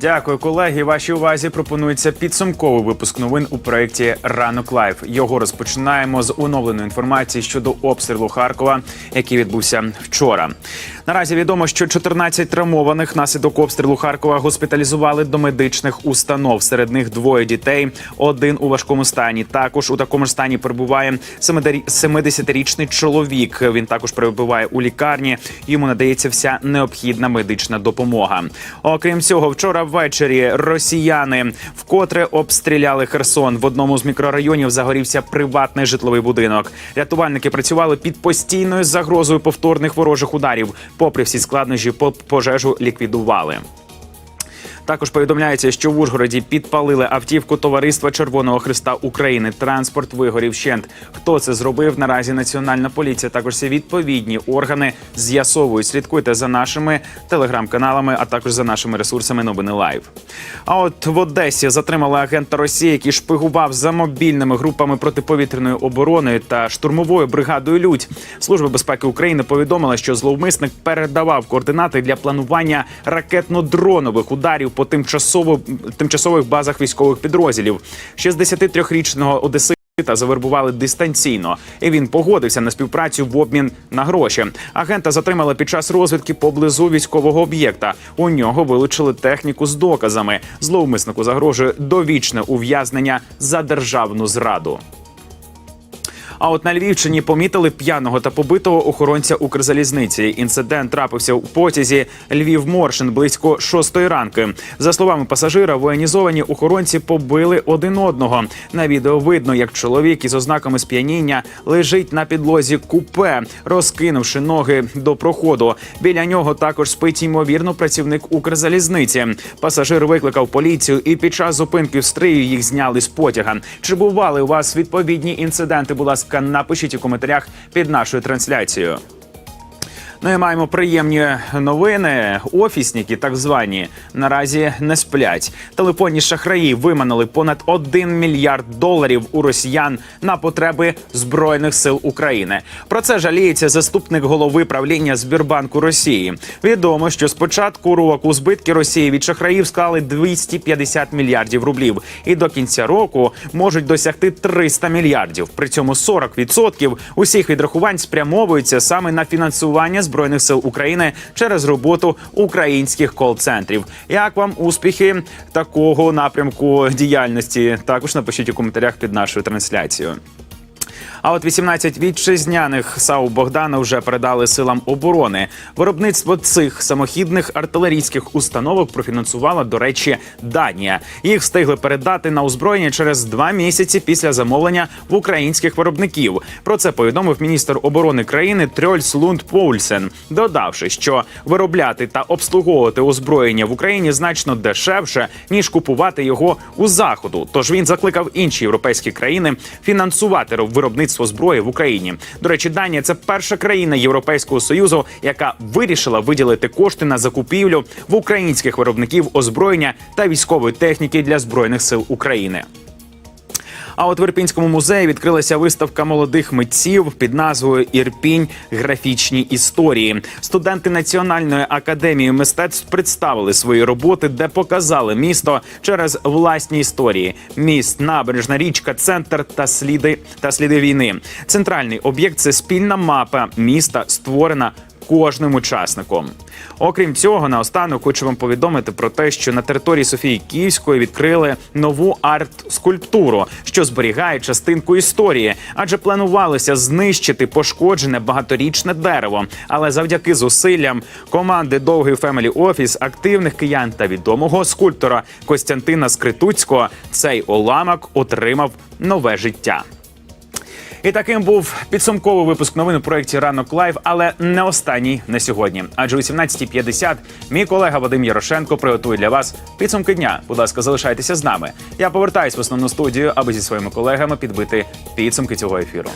Дякую, колеги. Вашій увазі пропонується підсумковий випуск новин у проєкті Ранок Лайф. Його розпочинаємо з оновленої інформації щодо обстрілу Харкова, який відбувся вчора. Наразі відомо, що 14 травмованих наслідок обстрілу Харкова госпіталізували до медичних установ. Серед них двоє дітей, один у важкому стані. Також у такому ж стані перебуває 70-річний чоловік. Він також перебуває у лікарні. Йому надається вся необхідна медична допомога. Окрім цього, вчора ввечері росіяни вкотре обстріляли Херсон. В одному з мікрорайонів загорівся приватний житловий будинок. Рятувальники працювали під постійною загрозою повторних ворожих ударів. Попри всі складнощі, по- пожежу ліквідували. Також повідомляється, що в Ужгороді підпалили автівку товариства Червоного Христа України. Транспорт вигорів вщент. Хто це зробив? Наразі національна поліція також всі відповідні органи з'ясовують. Слідкуйте за нашими телеграм-каналами, а також за нашими ресурсами. Новини Лайв. А от в Одесі затримали агента Росії, який шпигував за мобільними групами протиповітряної оборони та штурмовою бригадою Людь. Служба безпеки України повідомила, що зловмисник передавав координати для планування ракетно-дронових ударів по тимчасово тимчасових базах військових підрозділів. 63-річного Одеси. Та завербували дистанційно, і він погодився на співпрацю в обмін на гроші. Агента затримали під час розвідки поблизу військового об'єкта. У нього вилучили техніку з доказами. Зловмиснику загрожує довічне ув'язнення за державну зраду. А от на Львівщині помітили п'яного та побитого охоронця Укрзалізниці. Інцидент трапився у потязі Львів Моршин близько шостої ранки. За словами пасажира, воєнізовані охоронці побили один одного. На відео видно, як чоловік із ознаками сп'яніння лежить на підлозі купе, розкинувши ноги до проходу. Біля нього також спить ймовірно працівник Укрзалізниці. Пасажир викликав поліцію, і під час зупинки в стрию їх зняли з потяга. Чи бували у вас відповідні інциденти? Будь ласка, напишіть у коментарях під нашою трансляцією. Ну і маємо приємні новини. Офісники, так звані, наразі не сплять. Телефонні шахраї виманили понад 1 мільярд доларів у росіян на потреби збройних сил України. Про це жаліється заступник голови правління Збірбанку Росії. Відомо, що з початку року збитки Росії від шахраїв склали 250 мільярдів рублів, і до кінця року можуть досягти 300 мільярдів. При цьому 40% усіх відрахувань спрямовуються саме на фінансування збройних сил України через роботу українських кол-центрів. Як вам успіхи такого напрямку діяльності? Також напишіть у коментарях під нашою трансляцією. А от 18 вітчизняних САУ Богдана вже передали силам оборони. Виробництво цих самохідних артилерійських установок профінансувала, до речі, Данія. Їх встигли передати на озброєння через два місяці після замовлення в українських виробників. Про це повідомив міністр оборони країни Трьольс Лунд Поульсен, додавши, що виробляти та обслуговувати озброєння в Україні значно дешевше ніж купувати його у заходу. Тож він закликав інші європейські країни фінансувати виробництво зброї в Україні. До речі, Данія це перша країна Європейського союзу, яка вирішила виділити кошти на закупівлю в українських виробників озброєння та військової техніки для збройних сил України. А от в Ірпінському музеї відкрилася виставка молодих митців під назвою Ірпінь графічні історії. Студенти Національної академії мистецтв представили свої роботи, де показали місто через власні історії: міст, набережна річка, центр та сліди та сліди війни. Центральний об'єкт це спільна мапа міста, створена кожним учасником. Окрім цього, наостанок хочу вам повідомити про те, що на території Софії Київської відкрили нову арт-скульптуру, що зберігає частинку історії, адже планувалося знищити пошкоджене багаторічне дерево. Але завдяки зусиллям команди Довгий Фемелі Офіс, активних киян та відомого скульптора Костянтина Скритуцького, цей уламок отримав нове життя. І таким був підсумковий випуск новин у проєкті Ранок Лайв, але не останній на сьогодні. Адже о 17.50 мій колега Вадим Ярошенко приготує для вас підсумки дня. Будь ласка, залишайтеся з нами. Я повертаюсь в основну студію, аби зі своїми колегами підбити підсумки цього ефіру.